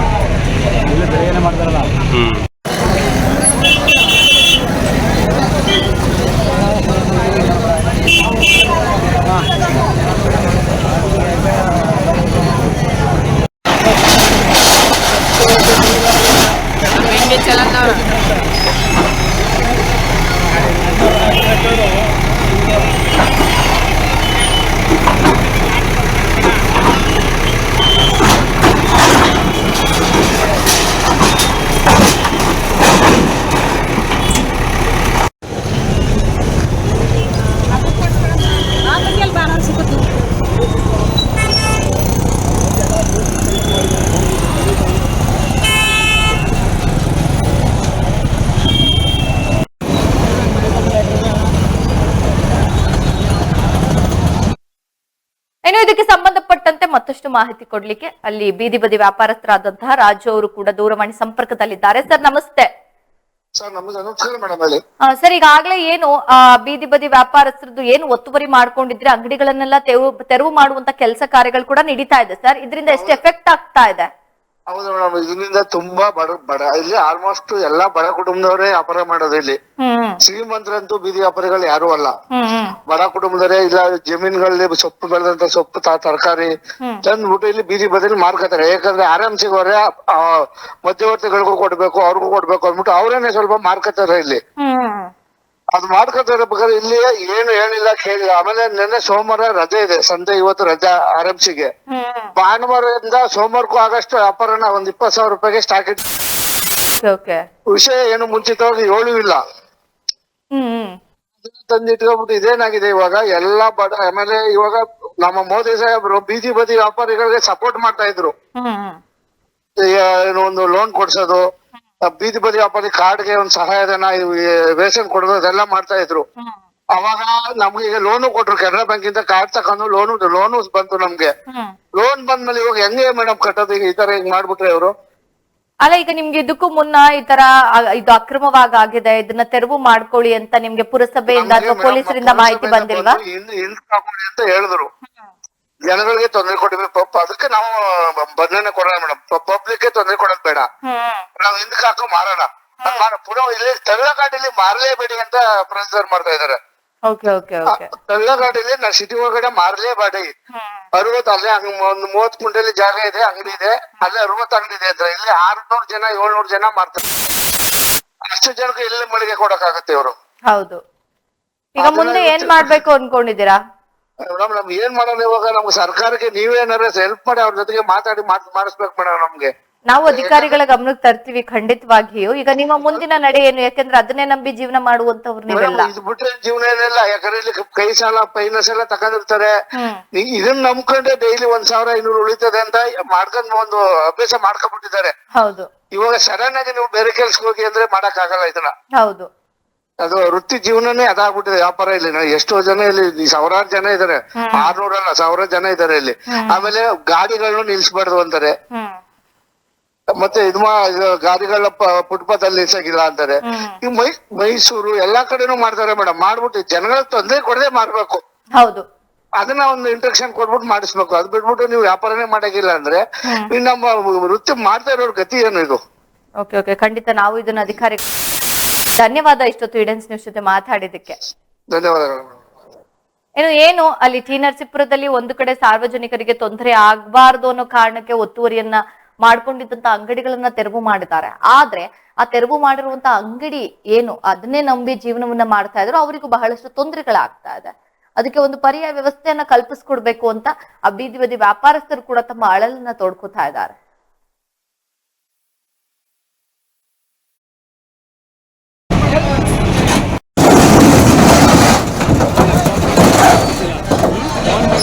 ಮತ್ತಷ್ಟು ಮಾಹಿತಿ ಕೊಡ್ಲಿಕ್ಕೆ ಅಲ್ಲಿ ಬೀದಿ ಬದಿ ವ್ಯಾಪಾರಸ್ಥರಾದಂತಹ ರಾಜು ಅವರು ಕೂಡ ದೂರವಾಣಿ ಸಂಪರ್ಕದಲ್ಲಿದ್ದಾರೆ. ಸರ್ ನಮಸ್ತೆ. ಸರ್ ಈಗಾಗಲೇ ಏನು ಬೀದಿ ಬದಿ ವ್ಯಾಪಾರಸ್ಥರದ್ದು ಏನು ಒತ್ತುವರಿ ಮಾಡ್ಕೊಂಡಿದ್ರೆ ಅಂಗಡಿಗಳನ್ನೆಲ್ಲ ತೆರವು ತೆರವು ಮಾಡುವಂತ ಕೆಲಸ ಕಾರ್ಯಗಳು ಕೂಡ ನಡೀತಾ ಇದೆ ಸರ್. ಇದರಿಂದ ಎಷ್ಟು ಎಫೆಕ್ಟ್ ಆಗ್ತಾ ಇದೆ? ಹೌದು ಮೇಡಮ್ ಇದರಿಂದ ತುಂಬಾ ಬಡ ಬಡ ಇಲ್ಲಿ ಆಲ್ಮೋಸ್ಟ್ ಎಲ್ಲಾ ಬಡ ಕುಟುಂಬದವರೇ ವ್ಯಾಪಾರ ಮಾಡೋದು ಇಲ್ಲಿ. ಶ್ರೀಮಂತರಂತೂ ಬೀದಿ ವ್ಯಾಪಾರಿಗಳು ಯಾರು ಅಲ್ಲ. ಬಡ ಕುಟುಂಬದವರೇ ಇಲ್ಲ ಜಮೀನುಗಳಲ್ಲಿ ಸೊಪ್ಪು ಬೆಳೆದಂತ ಸೊಪ್ಪು ತರಕಾರಿ. ತಂದ್ಬಿಟ್ಟು ಇಲ್ಲಿ ಬೀದಿ ಬದಿಲಿ ಮಾರ್ಕೋತಾರೆ ಯಾಕಂದ್ರೆ ಆರಾಮ್ಸಿಗೆ ಅವರೇ ಆ, ಮಧ್ಯವರ್ತಿಗಳಿಗೂ ಕೊಡ್ಬೇಕು ಅವ್ರಿಗೂ ಕೊಡ್ಬೇಕು ಅಂದ್ಬಿಟ್ಟು ಅವರೇನೆ ಸ್ವಲ್ಪ ಮಾರ್ಕೋತಾರೆ ಇಲ್ಲಿ. ಅದು ಬೇಕಾದ್ರೆ ಇಲ್ಲಿ ಏನು ಹೇಳಿಲ್ಲ ಕೇಳಿಲ್ಲ. ಆಮೇಲೆ ನಿನ್ನೆ ಸೋಮವಾರ ರಜೆ ಇದೆ. ಸಂಜೆ ಇವತ್ತು ರಜಾ ಆರಂಭಿಸಿಗೆ. ಭಾನುವಾರದಿಂದ ಸೋಮವಾರಕ್ಕೂ ಆಗಸ್ಟ್ ವ್ಯಾಪಾರನ ಒಂದ್ ಇಪ್ಪತ್ ಸಾವಿರ ರೂಪಾಯಿಗೆ ಸ್ಟಾಕ್ ವಿಷಯ ಏನು ಮುಂಚಿತವಾಗಿ ಹೇಳೂ ಇಲ್ಲ. ತಂದಿಟ್ಕೊಂಡ್ಬಿಟ್ಟು ಇದೇನಾಗಿದೆ ಇವಾಗ? ಎಲ್ಲಾ ಬಡ ಆಮೇಲೆ ಇವಾಗ ನಮ್ಮ ಮೋದಿ ಸಾಹೇಬ್ರು ಬೀದಿ ಬದಿ ವ್ಯಾಪಾರಿಗಳಿಗೆ ಸಪೋರ್ಟ್ ಮಾಡ್ತಾ ಇದ್ರು. ಒಂದು ಲೋನ್ ಕೊಡ್ಸೋದು ಬೀದಿ ಬದಿ ವ್ಯಾಪಾರಿ ಕಾರ್ಡ್ಗೆ ಒಂದ್ ಸಹಾಯಧನ ರೇಷನ್ ಕೊಡೋದು ಅದೆಲ್ಲ ಮಾಡ್ತಾ ಇದ್ರು. ಅವಾಗ ನಮ್ಗೆ ಈಗ ಲೋನು ಕೊಟ್ರು ಕೆನರಾ ಬ್ಯಾಂಕ್ ಇಂದ ಕಾರ್ಡ್ ತಕೊಂಡು ಲೋನು ಲೋನು ಬಂತು ನಮ್ಗೆ. ಲೋನ್ ಬಂದ್ಮೇಲೆ ಇವಾಗ ಹೆಂಗೆ ಮೇಡಮ್ ಕಟ್ಟೋದು ಈಗ ಈ ತರ ಹಿಂಗ್ ಮಾಡ್ಬಿಟ್ರೆ ಇವರು? ಅಲ್ಲ ಈಗ ನಿಮ್ಗೆ ಇದಕ್ಕೂ ಮುನ್ನ ಈ ತರ ಇದು ಅಕ್ರಮವಾಗಿ ಆಗಿದೆ ಇದನ್ನ ತೆರವು ಮಾಡ್ಕೊಳ್ಳಿ ಅಂತ ನಿಮ್ಗೆ ಪುರಸಭೆಯಿಂದ ಅಥವಾ ಪೊಲೀಸರಿಂದ ಮಾಹಿತಿ ಬಂದಿಲ್ವಾ? ಅಂತ ಹೇಳಿದ್ರು. ಜನಗಳಿಗೆ ತೊಂದರೆ ಕೊಡಿ ಪಾಪ ಅದಕ್ಕೆ ನಾವು ಬಂಧನ ಕೊಡೋಣ ಮೇಡಮ್. ಪಬ್ಲಿಕ್ ತೊಂದರೆ ಕೊಡೋದ್ ಬೇಡ. ನಾವು ಹಿಂದಕ್ಕೆ ಹಾಕೋ ಮಾರೋಣ ಪುನಃ ಇಲ್ಲಿ ತಳ್ಳಗಾಡಿಲಿ ಮಾರಲೇಬೇಡಿ ಅಂತ ಪ್ರಚಾರ ಮಾಡ್ತಾ ಇದಾರೆ. ತಳ್ಳಘಾಟಿಲಿ ನಾ ಸಿಟಿ ಒಳಗಡೆ ಮಾರಲೇಬೇಡಿ. ಅರವತ್ತು ಅಲ್ಲೇ ಹಂಗ ಒಂದು ಮೂವತ್ ಕುಂಟಲಿ ಜಾಗ ಇದೆ ಅಂಗಡಿ ಇದೆ. ಅಲ್ಲೇ ಅರವತ್ತು ಅಂಗಡಿ ಇದೆ ಅಂದ್ರೆ ಇಲ್ಲಿ ಆರ್ನೂರು ಜನ ಏಳ್ನೂರು ಜನ ಮಾರ್ತಾರೆ. ಅಷ್ಟು ಜನಕ್ಕೆ ಇಲ್ಲಿ ಮಳಿಗೆ ಕೊಡಕ್ಕಾಗತ್ತೆ ಇವರು. ಹೌದು. ಈಗ ಮುಂದೆ ಏನ್ ಮಾಡ್ಬೇಕು ಅನ್ಕೊಂಡಿದ್ದೀರಾ? ಮೇಡಮ್ ನಮ್ಗೆ ಏನ್ ಮಾಡೋಣ ಇವಾಗ? ನಮ್ಗೆ ಸರ್ಕಾರಕ್ಕೆ ನೀವೇನಾರ ಹೆಲ್ಪ್ ಮಾಡಿ ಅವ್ರ ಜೊತೆಗೆ ಮಾತಾಡಿ ಮಾಡ್- ಮಾಡಿಸ್ಬೇಕು ಮೇಡಮ್ ನಮ್ಗೆ. ನಾವು ಅಧಿಕಾರಿಗಳ ಗಮನಕ್ಕೆ ತರ್ತೀವಿ ಖಂಡಿತವಾಗಿಯೂ. ಈಗ ನಿಮ್ಮ ಮುಂದಿನ ನಡೆ ಏನು? ಯಾಕಂದ್ರೆ ಅದನ್ನೇ ನಂಬಿ ಜೀವನ ಮಾಡುವಂತವ್ರು ನೀವೆಲ್ಲ. ಇದು ಬಿಟ್ರೆ ಜೀವನ ಏನಿಲ್ಲ. ಯಾಕಂದ್ರೆ ಇಲ್ಲಿ ಕೈ ಸಾಲ ಫೈನಾನ್ಸ್ ಎಲ್ಲ ತಗೊಂಡಿರ್ತಾರೆ. ಇದನ್ನ ನಂಬ್ಕೊಂಡೆ ಡೈಲಿ ಒಂದ್ ಸಾವಿರ ಐನೂರು ಉಳಿತದೆ ಅಂತ ಮಾಡ್ಕೊಂಡ್ ಒಂದು ಅಭ್ಯಾಸ ಮಾಡ್ಕೊಂಡ್ಬಿಟ್ಟಿದ್ದಾರೆ. ಹೌದು. ಇವಾಗ ಸಡನ್ ಆಗಿ ನೀವು ಬೇರೆ ಕೆಲ್ಸಕ್ಕೆ ಹೋಗಿ ಅಂದ್ರೆ ಮಾಡಕ್ ಆಗಲ್ಲ ಇದನ್ನ. ಹೌದು. ಅದು ವೃತ್ತಿ ಜೀವನನೇ ಅದಾಗ್ಬಿಟ್ಟಿದೆ. ವ್ಯಾಪಾರ ಇಲ್ಲಿ ಎಷ್ಟೋ ಜನ ಇಲ್ಲಿ ಸಾವಿರಾರು ಜನ ಇದಾರೆ. ಆರ್ನೂರಲ್ಲ ಸಾವಿರ ಜನ ಇದಾರೆ ಇಲ್ಲಿ. ಆಮೇಲೆ ಗಾಡಿಗಳನ್ನು ನಿಲ್ಸ್ಬಾರ್ದು ಅಂತಾರೆ. ಮತ್ತೆ ಇದು ಗಾಡಿಗಳ ಫುಟ್ಪಾತ್ ಅಲ್ಲಿ ನಿಲ್ಸಕ್ಕಿಲ್ಲ ಅಂತಾರೆ. ಈ ಮೈ ಮೈಸೂರು ಎಲ್ಲಾ ಕಡೆನೂ ಮಾಡ್ತಾರೆ ಮೇಡಮ್. ಮಾಡ್ಬಿಟ್ಟು ಜನಗಳ ತೊಂದರೆ ಕೊಡದೆ ಮಾಡ್ಬೇಕು. ಹೌದು. ಅದನ್ನ ಒಂದು ಇಂಟ್ರಕ್ಷನ್ ಕೊಟ್ಬಿಟ್ಟು ಮಾಡಿಸ್ಬೇಕು. ಅದ್ ಬಿಟ್ಬಿಟ್ಟು ನೀವು ವ್ಯಾಪಾರನೇ ಮಾಡಂಗಿಲ್ಲ ಅಂದ್ರೆ ನಮ್ಮ ವೃತ್ತಿ ಮಾಡ್ತಾ ಇರೋರ್ ಗತಿ ಏನು ಇದು? Okay okay. ಖಂಡಿತ ನಾವು ಇದನ್ನ ಅಧಿಕಾರಿ ಧನ್ಯವಾದ ಇಷ್ಟೊತ್ತು ಇಡನ್ಸ್ ನ್ಯೂಸ್ ಜೊತೆ ಮಾತಾಡಿದಕ್ಕೆ ಧನ್ಯವಾದಗಳು. ಏನು ಅಲ್ಲಿ ಟಿ ನರಸೀಪುರದಲ್ಲಿ ಒಂದು ಕಡೆ ಸಾರ್ವಜನಿಕರಿಗೆ ತೊಂದರೆ ಆಗಬಾರದು ಅನ್ನೋ ಕಾರಣಕ್ಕೆ ಒತ್ತುವರಿಯನ್ನ ಮಾಡ್ಕೊಂಡಿದ್ದಂತ ಅಂಗಡಿಗಳನ್ನ ತೆರವು ಮಾಡಿದ್ದಾರೆ. ಆದ್ರೆ ಆ ತೆರವು ಮಾಡಿರುವಂತ ಅಂಗಡಿ ಏನು ಅದನ್ನೇ ನಂಬಿ ಜೀವನವನ್ನ ಮಾಡ್ತಾ ಇದ್ರು ಅವರಿಗೂ ಬಹಳಷ್ಟು ತೊಂದರೆಗಳಾಗ್ತಾ ಇದೆ. ಅದಕ್ಕೆ ಒಂದು ಪರ್ಯಾಯ ವ್ಯವಸ್ಥೆಯನ್ನ ಕಲ್ಪಿಸ್ಕೊಡ್ಬೇಕು ಅಂತ ಆ ಬೀದಿ ಬದಿ ವ್ಯಾಪಾರಸ್ಥರು ಕೂಡ ತಮ್ಮ ಅಳಲನ್ನ ತೋಡ್ಕೋತಾ ಇದ್ದಾರೆ.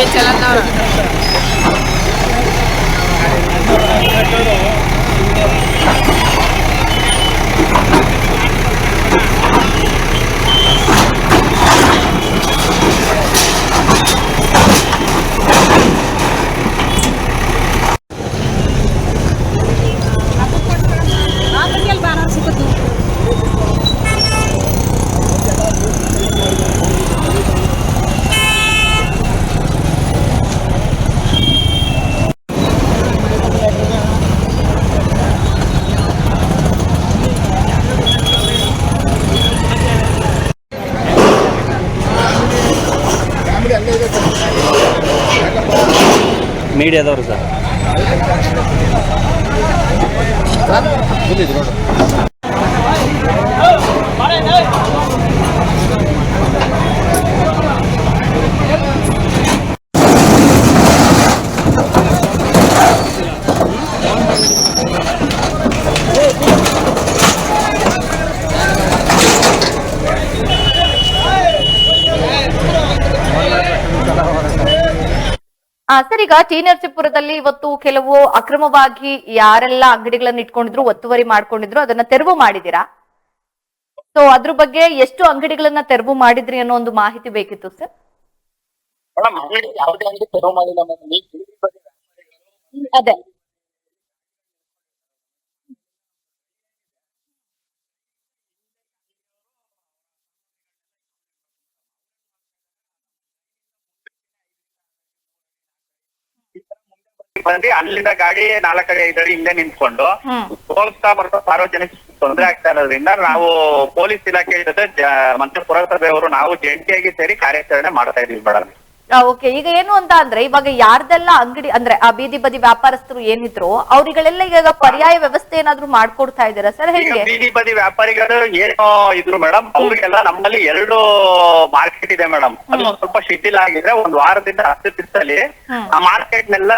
ಸ್ಟ್ಯಾಂಡ್ ಹ್ಮ್ ಅದಾವ್ರಿ ಸರ್. ಈಗ ಟಿ ನರಸೀಪುರದಲ್ಲಿ ಇವತ್ತು ಕೆಲವು ಅಕ್ರಮವಾಗಿ ಯಾರೆಲ್ಲ ಅಂಗಡಿಗಳನ್ನ ಇಟ್ಕೊಂಡಿದ್ರು ಒತ್ತುವರಿ ಮಾಡ್ಕೊಂಡಿದ್ರು ಅದನ್ನ ತೆರವು ಮಾಡಿದೀರಾ ಸೊ ಅದ್ರ ಬಗ್ಗೆ ಎಷ್ಟು ಅಂಗಡಿಗಳನ್ನ ತೆರವು ಮಾಡಿದ್ರಿ ಅನ್ನೋ ಒಂದು ಮಾಹಿತಿ ಬೇಕಿತ್ತು ಸರ್? ಮೇಡಮ್ ಯಾವುದೇ ಅಂಗಡಿ ತೆರವು ಮಾಡಿಲ್ಲ ಅದೇ. ಬಂದು ಅಲ್ಲಿಂದ ಗಾಡಿ ನಾಲ್ಕೈದು ಐದಡಿ ಹಿಂದೆ ನಿಂತ್ಕೊಂಡು ಹೋಗ್ತಾ ಬರ್ತಾ ಸಾರ್ವಜನಿಕ ತೊಂದರೆ ಆಗ್ತಾ ಇರೋದ್ರಿಂದ ನಾವು ಪೊಲೀಸ್ ಇಲಾಖೆ ಜೊತೆ ಮತ್ತೆ ಪುರಸಭೆಯವರು ನಾವು ಜಂಟಿಯಾಗಿ ಸೇರಿ ಕಾರ್ಯಾಚರಣೆ ಮಾಡ್ತಾ ಇದೀವಿ ಮೇಡಮ್. ಓಕೆ ಈಗ ಏನು ಅಂತ ಅಂದ್ರೆ ಇವಾಗ ಯಾರ್ದೆಲ್ಲ ಅಂಗಡಿ ಅಂದ್ರೆ ಆ ಬೀದಿ ಬದಿ ವ್ಯಾಪಾರಸ್ಥರು ಏನಿದ್ರು ಅವರಿಗಳೆಲ್ಲ ಈಗ ಪರ್ಯಾಯ ವ್ಯವಸ್ಥೆ ಏನಾದ್ರು ಮಾಡ್ಕೊಡ್ತಾ ಇದ್ದೀರಾ ಸರ್? ಹೇಗೆ? ಬೀದಿ ಬದಿ ವ್ಯಾಪಾರಿಗಳು ಏನೋ ಇದ್ರು ಮೇಡಮ್ ಅವ್ರಿಗೆಲ್ಲ ನಮ್ಮಲ್ಲಿ ಎರಡು ಮಾರ್ಕೆಟ್ ಇದೆ ಮೇಡಮ್ ಅದು ಸ್ವಲ್ಪ ಶಿಥಿಲ ಆಗಿದ್ರೆ ಒಂದ್ ವಾರದಿಂದ ಹತ್ತು ದಿವಸದಲ್ಲಿ ಆ ಮಾರ್ಕೆಟ್ ನೆಲ್ಲ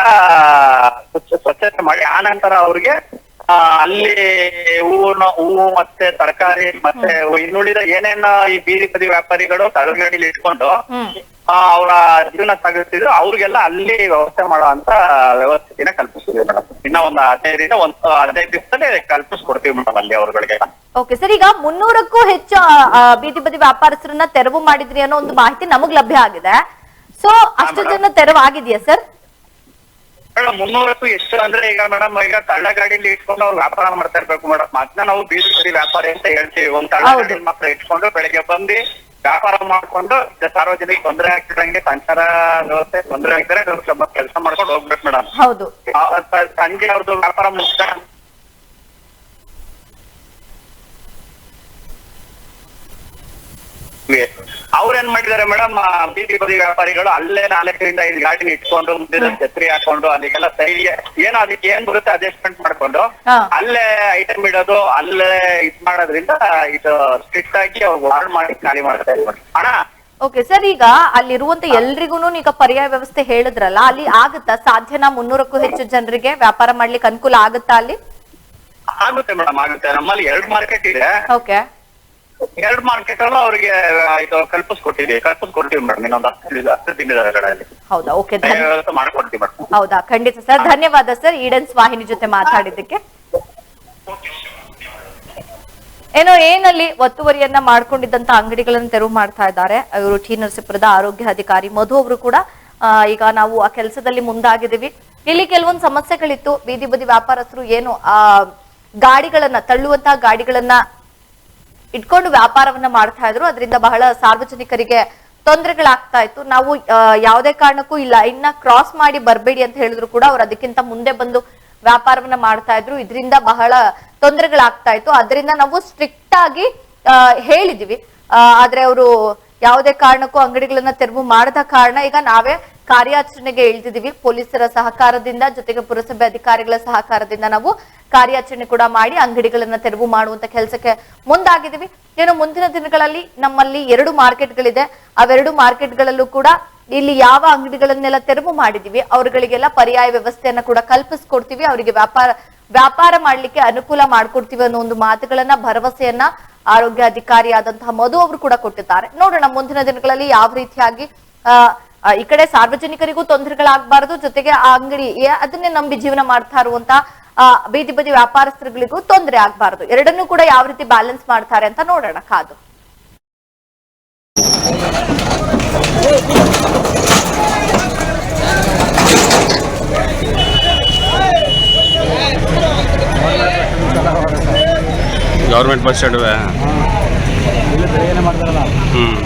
ಸ್ವಚ್ಛತೆ ಮಾಡಿ ಆ ನಂತರ ಅವ್ರಿಗೆ ಅಲ್ಲಿ ಹೂವು ಹೂವು ಮತ್ತೆ ತರಕಾರಿ ಮತ್ತೆ ಇನ್ನುಳಿದ ಏನೇನ ಈ ಬೀದಿ ಬದಿ ವ್ಯಾಪಾರಿಗಳು ತರಗಡಿಲಿ ಇಟ್ಕೊಂಡು ಆ, ಅವರ ಜೀವನ ಸಾಗಿಸ್ತಿದ್ರು. ಅವ್ರಿಗೆಲ್ಲ ಅಲ್ಲಿ ವ್ಯವಸ್ಥೆ ಮಾಡುವಂತ ವ್ಯವಸ್ಥೆನ ಕಲ್ಪಿಸ್ತೀವಿ ಮೇಡಮ್ ಇನ್ನ ಒಂದು ಹದಿನೈದರಿಂದ ಒಂದ್ ಹದಿನೈದು ದಿವಸದಲ್ಲಿ ಕಲ್ಪಿಸ್ಕೊಡ್ತೀವಿ ಮೇಡಮ್ ಅಲ್ಲಿ ಅವ್ರಗಳಿಗೆ ಓಕೆ ಸರ್ ಈಗ ಮುನ್ನೂರಕ್ಕೂ ಹೆಚ್ಚು ಬೀದಿ ಬದಿ ವ್ಯಾಪಾರಸ್ಥರನ್ನ ತೆರವು ಮಾಡಿದ್ರಿ ಅನ್ನೋ ಒಂದು ಮಾಹಿತಿ ನಮಗ್ ಲಭ್ಯ ಆಗಿದೆ. ಸೊ ಅಷ್ಟು ಜನ ತೆರವು ಆಗಿದೆಯಾ ಸರ್ ಮೇಡಮ್ ಮುನ್ನೂರಕ್ಕೂ ಎಷ್ಟು ಅಂದ್ರೆ ಈಗ ಮೇಡಮ್ ಈಗ ತಳ್ಳ ಗಾಡಿಲಿ ಇಟ್ಕೊಂಡು ಅವ್ರು ವ್ಯಾಪಾರ ಮಾಡ್ತಾ ಇರ್ಬೇಕು ಮೇಡಮ್. ಅದನ್ನ ನಾವು ಬೀದಿ ಬದಿ ವ್ಯಾಪಾರಿ ಅಂತ ಹೇಳ್ತೀವಿ. ಒಂದ್ ತಳ್ಳ ಹೌದು. ಗಾಡಿ ಮಾತ್ರ ಇಟ್ಕೊಂಡು ಬೆಳಿಗ್ಗೆ ಬಂದು ವ್ಯಾಪಾರ ಮಾಡ್ಕೊಂಡು ಸಾರ್ವಜನಿಕ ತೊಂದರೆ ಆಗ್ತಿದಂಗೆ ಸಂಚಾರ ವ್ಯವಸ್ಥೆ ತೊಂದರೆ ಆಗ್ತಾರೆ ಕೆಲಸ ಮಾಡ್ಕೊಂಡು ಹೋಗ್ಬೇಕು ಮೇಡಮ್. ಹೌದು. ಸಂಜೆ ಅವ್ರದ್ದು ವ್ಯಾಪಾರ ಮುಗಿದ ಅವ್ರೇನ್ ಮಾಡಿದಾರೆ ಮೇಡಮ್ ಬೀದಿ ಬದಿ ವ್ಯಾಪಾರಿಗಳು ಅಲ್ಲೇ ನಾಲ್ಕರಿಂದ ಐದು ಗಾಡಿನ ಇಟ್ಕೊಂಡು ಮುಂದಿನ ಛತ್ರಿ ಹಾಕೊಂಡು ಅಲ್ಲಿಗೆಲ್ಲ ಸೈಡ್ಗೆ ಏನೋ ಅದಕ್ಕೆ ಏನ್ ಬರುತ್ತೆ ಅಡ್ಜಸ್ಟ್ಮೆಂಟ್ ಮಾಡ್ಕೊಂಡು ಅಲ್ಲೇ ಐಟಮ್ ಇಡೋದು ಅಲ್ಲೇ ಇದ್ ಮಾಡೋದ್ರಿಂದ ಇದು ಸ್ಟ್ರಿಕ್ಟ್ ಆಗಿ ಅವ್ರು ವಾರ್ಡ್ ಮಾಡಿ ಖಾಲಿ ಮಾಡ್ತಾ ಇದ್ದಾರೆ. ಹಣ ಓಕೆ ಸರ್ ಈಗ ಅಲ್ಲಿರುವಂತ ಎಲ್ರಿಗೂ ಈಗ ಪರ್ಯಾಯ ವ್ಯವಸ್ಥೆ ಹೇಳಿದ್ರಲ್ಲ ಅಲ್ಲಿ ಆಗುತ್ತಾ? ಸಾಧ್ಯನಾ ಮುನ್ನೂರಕ್ಕೂ ಹೆಚ್ಚು ಜನರಿಗೆ ವ್ಯಾಪಾರ ಮಾಡ್ಲಿಕ್ಕೆ ಅನುಕೂಲ ಆಗುತ್ತಾ ಅಲ್ಲಿ? ಆಗುತ್ತೆ ಮೇಡಮ್ ಆಗುತ್ತೆ. ನಮ್ಮಲ್ಲಿ ಎರಡು ಮಾರ್ಕೆಟ್ ಇದೆ. ಓಕೆ ಎರಡು ಮಾರ್ಕೆಟ್ ಅಲ್ಲೂ ಅವ್ರಿಗೆ ಇದು ಕಲ್ಪಿಸ್ಕೊಟ್ಟಿದ್ದೀವಿ. ಕಲ್ಪಿಸ್ಕೊಡ್ತೀವಿ ಮೇಡಮ್. ಇನ್ನೊಂದು ಹತ್ತು ಹತ್ತು ದಿನಗಳಲ್ಲಿ ಹೌದಾ? ಓಕೆ ಮಾಡ್ಕೊಡ್ತೀವಿ ಮೇಡಮ್. ಹೌದಾ? ಖಂಡಿತ ಸರ್. ಧನ್ಯವಾದ ಸರ್ ಈಡನ್ಸ್ ವಾಹಿನಿ ಜೊತೆ ಮಾತಾಡಿದ್ದಕ್ಕೆ. ಏನೋ ಏನಲ್ಲಿ ಒತ್ತುವರಿಯನ್ನ ಮಾಡ್ಕೊಂಡಿದ್ದಂತ ಅಂಗಡಿಗಳನ್ನು ತೆರವು ಮಾಡ್ತಾ ಇದ್ದಾರೆ. ಇವರು ಟಿ ನರಸೀಪುರದ ಆರೋಗ್ಯ ಅಧಿಕಾರಿ ಮಧು ಅವರು ಕೂಡ ಈಗ ನಾವು ಆ ಕೆಲಸದಲ್ಲಿ ಮುಂದಾಗಿದ್ದೀವಿ. ಇಲ್ಲಿ ಕೆಲವೊಂದು ಸಮಸ್ಯೆಗಳಿತ್ತು. ಬೀದಿ ಬದಿ ವ್ಯಾಪಾರಸ್ಥರು ಏನು ಆ ಗಾಡಿಗಳನ್ನ ತಳ್ಳುವಂತಹ ಗಾಡಿಗಳನ್ನ ಇಟ್ಕೊಂಡು ವ್ಯಾಪಾರವನ್ನ ಮಾಡ್ತಾ ಇದ್ರು. ಅದರಿಂದ ಬಹಳ ಸಾರ್ವಜನಿಕರಿಗೆ ತೊಂದರೆಗಳಾಗ್ತಾ ಇತ್ತು. ನಾವು ಯಾವುದೇ ಕಾರಣಕ್ಕೂ ಇಲ್ಲ. ಇನ್ನ ಕ್ರಾಸ್ ಮಾಡಿ ಬರಬೇಡಿ ಅಂತ ಹೇಳಿದ್ರು ಕೂಡ ಅವ್ರು ಅದಕ್ಕಿಂತ ಮುಂದೆ ಬಂದು ವ್ಯಾಪಾರವನ್ನ ಮಾಡ್ತಾ ಇದ್ರು. ಇದರಿಂದ ಬಹಳ ತೊಂದರೆಗಳಾಗ್ತಾ ಇತ್ತು. ಅದರಿಂದ ನಾವು ಸ್ಟ್ರಿಕ್ಟ್ ಆಗಿ ಹೇಳಿದೀವಿ. ಆದ್ರೆ ಅವರು ಯಾವುದೇ ಕಾರಣಕ್ಕೂ ಅಂಗಡಿಗಳನ್ನ ತೆರವು ಮಾಡದ ಕಾರಣ ಈಗ ನಾವೇ ಕಾರ್ಯಾಚರಣೆಗೆ ಇಳಿದಿದ್ದೀವಿ. ಪೊಲೀಸರ ಸಹಕಾರದಿಂದ ಜೊತೆಗೆ ಪುರಸಭೆ ಅಧಿಕಾರಿಗಳ ಸಹಕಾರದಿಂದ ನಾವು ಕಾರ್ಯಾಚರಣೆ ಕೂಡ ಮಾಡಿ ಅಂಗಡಿಗಳನ್ನ ತೆರವು ಮಾಡುವಂತ ಕೆಲಸಕ್ಕೆ ಮುಂದಾಗಿದ್ದೀವಿ. ಏನು ಮುಂದಿನ ದಿನಗಳಲ್ಲಿ ನಮ್ಮಲ್ಲಿ ಎರಡು ಮಾರ್ಕೆಟ್ಗಳಿದೆ. ಅವೆರಡು ಮಾರ್ಕೆಟ್ಗಳಲ್ಲೂ ಕೂಡ ಇಲ್ಲಿ ಯಾವ ಅಂಗಡಿಗಳನ್ನೆಲ್ಲ ತೆರವು ಮಾಡಿದೀವಿ ಅವರುಗಳಿಗೆಲ್ಲ ಪರ್ಯಾಯ ವ್ಯವಸ್ಥೆಯನ್ನ ಕೂಡ ಕಲ್ಪಿಸ್ಕೊಡ್ತೀವಿ. ಅವರಿಗೆ ವ್ಯಾಪಾರ ವ್ಯಾಪಾರ ಮಾಡ್ಲಿಕ್ಕೆ ಅನುಕೂಲ ಮಾಡ್ಕೊಡ್ತೀವಿ ಅನ್ನೋ ಒಂದು ಮಾತುಗಳನ್ನ, ಭರವಸೆಯನ್ನ ಆರೋಗ್ಯ ಅಧಿಕಾರಿ ಆದಂತಹ ಮಧು ಅವರು ಕೂಡ ಕೊಟ್ಟಿದ್ದಾರೆ. ನೋಡೋಣ, ಮುಂದಿನ ದಿನಗಳಲ್ಲಿ ಯಾವ ರೀತಿಯಾಗಿ ಈ ಕಡೆ ಸಾರ್ವಜನಿಕರಿಗೂ ತೊಂದರೆಗಳಾಗಬಾರದು. ಜೊತೆಗೆ ಆ ಅಂಗಡಿ ಅದನ್ನೇ ನಂಬಿ ಜೀವನ ಮಾಡ್ತಾ ಇರುವಂತಹ ಬೀದಿ ಬದಿ ವ್ಯಾಪಾರಸ್ಥರುಗಳಿಗೂ ತೊಂದರೆ ಆಗಬಾರದು. ಎರಡನ್ನೂ ಕೂಡ ಯಾವ ರೀತಿ ಬ್ಯಾಲೆನ್ಸ್ ಮಾಡ್ತಾರೆ ಅಂತ ನೋಡೋಣ, ಕಾದು. ಗೌರ್ಮೆಂಟ್ ಬಸ್ ಸ್ಟ್ಯಾಂಡ್ ಹ್ಮ್.